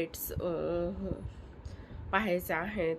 Updates पाहायचे आहेत.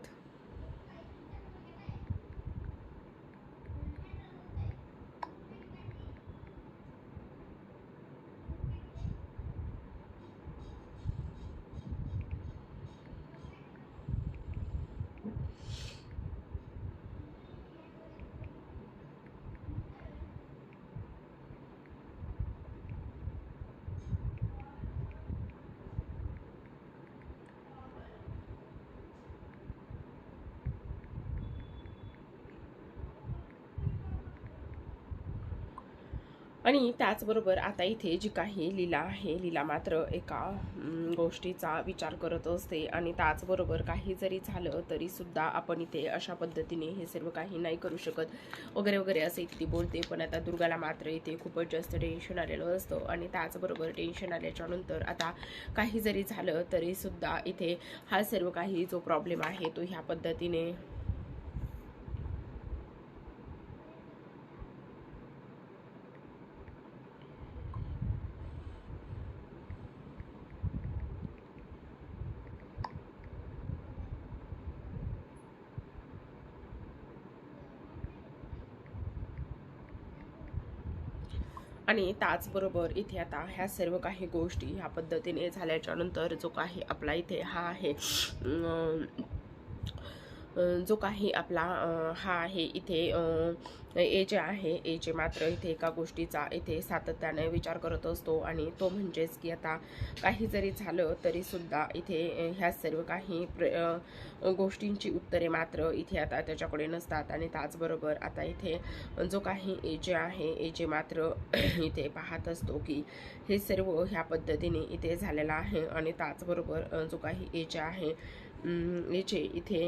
आणि त्याचबरोबर आता इथे जी काही लीला आहे लीला मात्र एका गोष्टीचा विचार करत असते. आणि त्याचबरोबर काही जरी झालं तरी सुद्धा आपण इथे अशा पद्धतीने हे सर्व काही नाही करू शकत. वगैरे वगैरे असं इथे ती बोलते पण आता दुर्गाला मात्र इथे खूपच जास्त टेन्शन आलेलं असतं. आणि त्याचबरोबर टेन्शन आल्याच्यानंतर आता काही जरी झालं तरीसुद्धा इथे हा सर्व काही जो प्रॉब्लेम आहे तो ह्या पद्धतीने आणि त्याचबरोबर इथे आता ह्या सर्व काही गोष्टी ह्या पद्धतीने झाल्याच्यानंतर जो काही आपला इथे हा आहे जो काही आपला हा आहे इथे ए जे आहे ए जे मात्र इथे एका गोष्टीचा इथे सातत्याने विचार करत असतो आणि तो म्हणजेच की आता काही जरी झालं तरी सुद्धा इथे ह्या सर्व काही प्र गोष्टींची उत्तरे मात्र इथे आता त्याच्याकडे नसतात आणि त्याचबरोबर आता इथे जो काही ए जे आहे ए जे मात्र इथे पाहत असतो की हे सर्व ह्या पद्धतीने इथे झालेलं आहे आणि त्याचबरोबर जो काही ए जे आहे ए जे इथे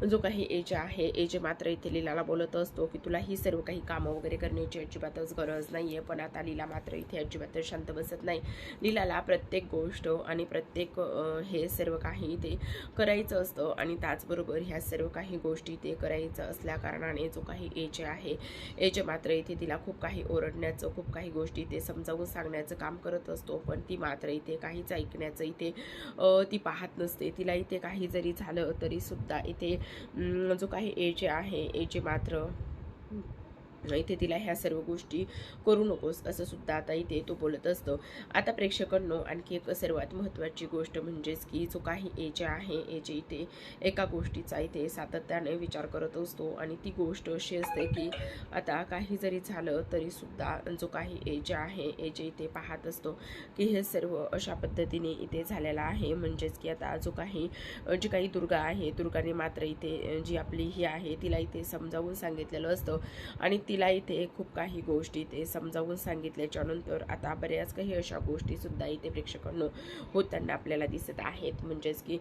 जो काही एज आहे एज मात्र इथे लीलाला बोलत असतो की तुला ही सर्व काही कामं वगैरे करण्याची अजिबातच गरज नाही आहे पण आता लीला मात्र इथे अजिबात शांत बसत नाही. लीलाला प्रत्येक गोष्ट आणि प्रत्येक हे सर्व काही ते करायचं असतं आणि त्याचबरोबर ह्या सर्व काही गोष्टी ते करायचं असल्या कारणाने जो काही एज आहे एज मात्र इथे तिला खूप काही ओरडण्याचं खूप काही गोष्टी ते समजावून सांगण्याचं काम करत असतो पण ती मात्र इथे काहीच ऐकण्याचं इथे ती पाहत नसते. तिला इथे काही जरी झालं तरी सुद्धा इथे जो काही एज आहे एज मात्र म्हणजे इथे तिला ह्या सर्व गोष्टी करू नकोस असं सुद्धा आता इथे तो बोलत असतो. आता प्रेक्षकांनो आणखी एक सर्वात महत्त्वाची गोष्ट म्हणजेच की जो काही एज आहे एज इथे एका गोष्टीचा इथे सातत्याने विचार करत असतो आणि ती गोष्ट अशी असते की आता काही जरी झालं तरी सुद्धा जो काही एज आहे एज इथे पाहत असतो की हे सर्व अशा पद्धतीने इथे झालेलं आहे. म्हणजेच की आता जो काही जी काही दुर्गा आहे दुर्गाने मात्र इथे जी आपली ही आहे तिला इथे समजावून सांगितलेलं असतं आणि तिला इथे खूप काही गोष्टी ते समजावून सांगितल्याच्यानंतर आता बऱ्याच काही अशा गोष्टीसुद्धा इथे प्रेक्षकांनो होताना आपल्याला दिसत आहेत. म्हणजेच की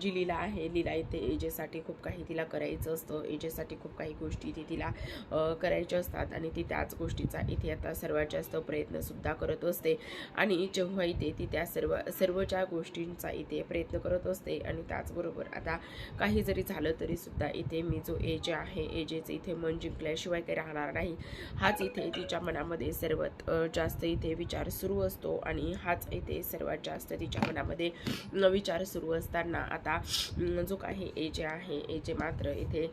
जी लीला आहे लीला इथे एजेसाठी खूप काही तिला करायचं असतं. एजेसाठी खूप काही गोष्टी इथे तिला करायच्या असतात आणि ती त्याच गोष्टीचा इथे आता सर्वात जास्त प्रयत्नसुद्धा करत असते. आणि जेव्हा इथे ती त्या सर्व सर्व ज्या गोष्टींचा इथे प्रयत्न करत असते आणि त्याचबरोबर आता काही जरी झालं तरीसुद्धा इथे मी जो एज आहे एजेचं इथे मन शिकल्याशिवाय काही राहणार नाही. हाच इथे तिच्या मनामध्ये सर्वात जास्त इथे विचार सुरू असतो आणि हाच इथे सर्वात जास्त तिच्या मनामध्ये विचार सुरू असताना आता जो काही एज आहे एज मात्र इथे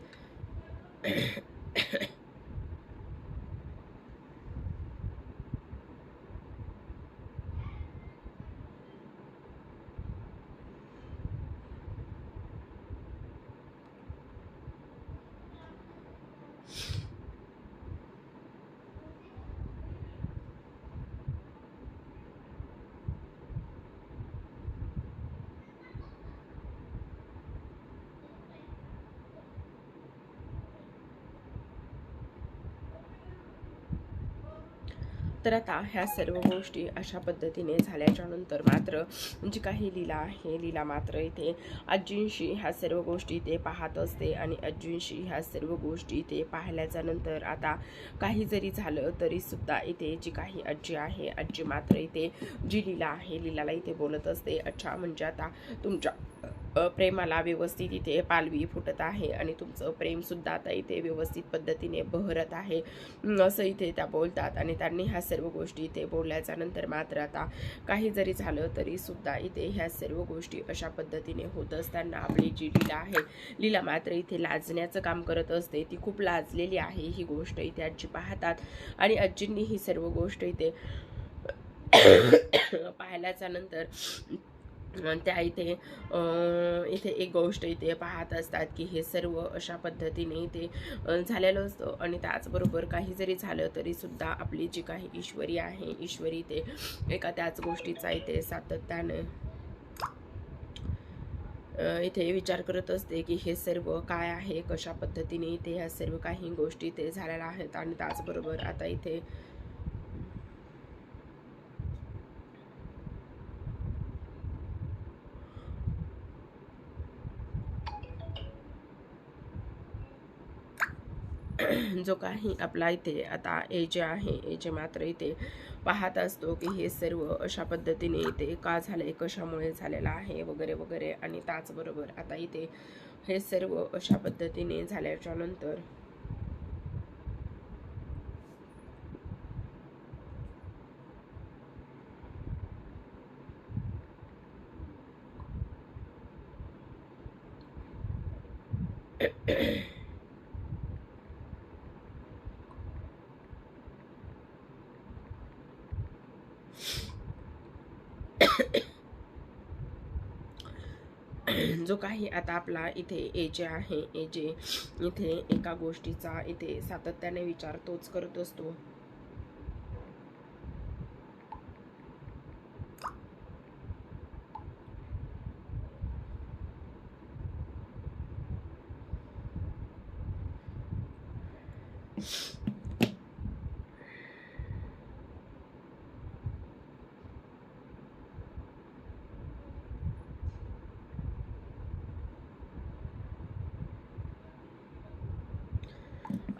तर आता ह्या सर्व गोष्टी अशा पद्धतीने झाल्याच्यानंतर मात्र जी काही लीला आहे लीला मात्र इथे आजींशी ह्या सर्व गोष्टी ते पाहत असते आणि आजींशी ह्या सर्व गोष्टी ते पाहिल्याच्या नंतर आता काही जरी झालं तरी सुद्धा इथे जी काही आजी आहे आजी मात्र इथे जी लीला आहे लीलाला इथे बोलत असते. अच्छा म्हणजे आता तुमच्या प्रेमाला व्यवस्थित इथे पालवी फुटत आहे आणि तुमचं प्रेमसुद्धा आता इथे व्यवस्थित पद्धतीने बहरत आहे. असं इथे त्या बोलतात आणि त्यांनी ह्या सर्व गोष्टी इथे बोलल्याच्या नंतर मात्र आता काही जरी झालं तरीसुद्धा इथे ह्या सर्व गोष्टी अशा पद्धतीने होत असताना आपली जी लीला आहे लीला मात्र इथे लाजण्याचं काम करत असते. ती खूप लाजलेली आहे ही गोष्ट इथे आजी पाहतात आणि आजींनी ही सर्व गोष्ट इथे पाहिल्याच्या नंतर त्या इथे इथे एक गोष्ट इथे पाहत असतात की हे सर्व अशा पद्धतीने इथे झालेलं असतं. आणि त्याचबरोबर काही जरी झालं तरी सुद्धा आपली जी काही ईश्वरी आहे ईश्वरी ते एका त्याच गोष्टीचा इथे सातत्याने इथे विचार करत असते की हे सर्व काय आहे कशा पद्धतीने इथे ह्या सर्व काही गोष्टी इथे झालेल्या आहेत. आणि त्याचबरोबर आता इथे जो काही आपला इथे आता ए जे आहे ए जे मात्र इथे पाहत असतो की हे सर्व अशा पद्धतीने इथे का झालंय कशामुळे झालेलं आहे वगैरे वगैरे आणि त्याचबरोबर आता इथे हे सर्व अशा पद्धतीने झाल्याच्यानंतर जो काही आता आपला इथे ए जे आहे ए जे इथे एका गोष्टीचा इथे सातत्याने विचार तोच करत असतो.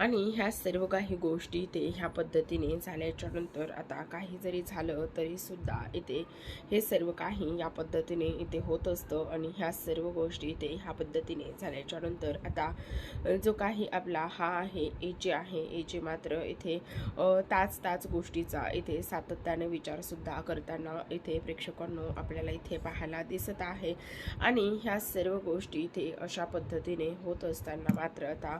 आणि ह्या सर्व काही गोष्टी इथे ह्या पद्धतीने झाल्याच्यानंतर आता काही जरी झालं तरीसुद्धा इथे हे सर्व काही या पद्धतीने इथे होत असतं आणि ह्या सर्व गोष्टी इथे ह्या पद्धतीने झाल्याच्यानंतर आता जो काही आपला हा आहे ए जे आहे ए जे मात्र इथे ताच ताच गोष्टीचा इथे सातत्याने विचारसुद्धा करताना इथे प्रेक्षकांनो आपल्याला इथे पाहायला दिसत आहे. आणि ह्या सर्व गोष्टी इथे अशा पद्धतीने होत असताना मात्र आता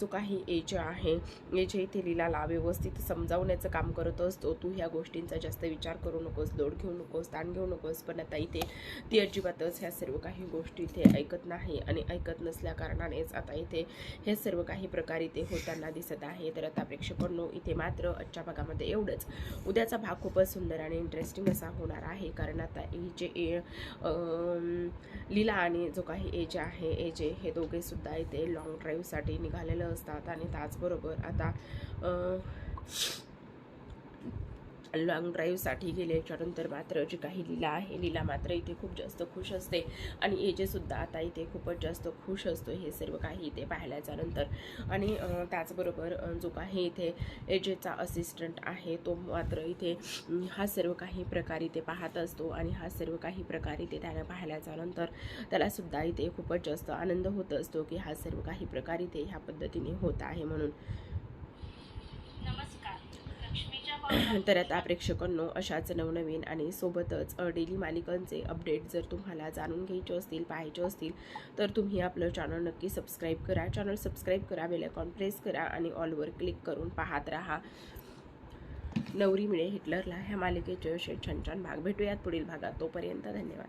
जो काही एज आहे. एज इथे लीलाला व्यवस्थित समजावण्याचं काम करत असतो. तू ह्या गोष्टींचा जास्त विचार करू नकोस लोड घेऊ नकोस ताण घेऊ नकोस पण आता इथे ती अजिबातच ह्या सर्व काही गोष्टी इथे ऐकत नाही आणि ऐकत नसल्या कारणानेच आता इथे हे सर्व काही प्रकार इथे होताना दिसत आहे. तर आता प्रेक्षकांनो इथे मात्र आजच्या भागामध्ये एवढंच. उद्याचा भाग खूपच सुंदर आणि इंटरेस्टिंग असा होणार आहे. कारण आता ही जे ए लीला आणि जो काही एज आहे एजे हे दोघे सुद्धा इथे लॉंग ड्राईव्हसाठी निघालेलं असतात. आणि त्याचबरोबर आता लॉंग ड्राईव्हसाठी गेले याच्यानंतर मात्र जी काही लीला आहे लीला मात्र इथे खूप जास्त खुश असते. आणि एजेसुद्धा आता इथे खूपच जास्त खुश असतो हे सर्व काही इथे पाहिल्याच्या नंतर. आणि त्याचबरोबर जो काही इथे एजेचा असिस्टंट आहे तो मात्र इथे हा सर्व काही प्रकार इथे पाहत असतो. आणि हा सर्व काही प्रकार इथे त्याने पाहिल्याच्या नंतर त्यालासुद्धा इथे खूपच जास्त आनंद होत असतो की हा सर्व काही प्रकार इथे ह्या पद्धतीने होत आहे म्हणून. तर आता प्रेक्षकांनो अशाच नवनवीन आणि सोबतच डेली मालिकांचे अपडेट जर तुम्हाला जाणून घ्यायचे असतील पाहायचे असतील तर तुम्ही आपलं चॅनल नक्की सबस्क्राईब करा. चॅनल सबस्क्राईब करा बेलायकॉन प्रेस करा आणि ऑलवर क्लिक करून पाहत राहा. नवरी मिळे हिटलरला. ह्या मालिकेचे असे छान छान भाग भेटूयात पुढील भागात. तोपर्यंत धन्यवाद.